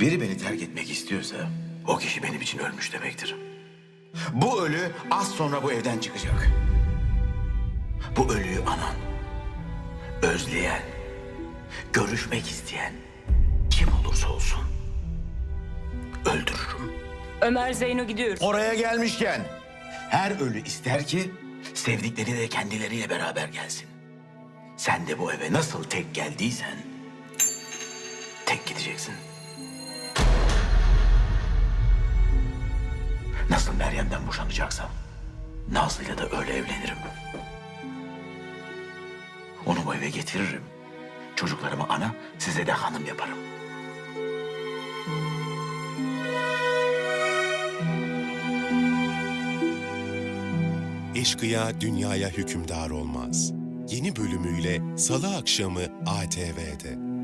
Biri beni terk etmek istiyorsa o kişi benim için ölmüş demektir. Bu ölü az sonra bu evden çıkacak. Bu ölüyü anan, özleyen, görüşmek isteyen kim olursa olsun öldürürüm. Ömer Zeyno gidiyoruz. Oraya gelmişken her ölü ister ki sevdikleri de kendileriyle beraber gelsin. Sen de bu eve nasıl tek geldiysen tek gideceksin. Nasıl Meryem'den boşanacaksam Nazlı'yla da öyle evlenirim. Onu bu eve getiririm. Çocuklarıma ana, size de hanım yaparım. Eşkıya dünyaya hükümdar olmaz. Yeni bölümüyle Salı akşamı ATV'de.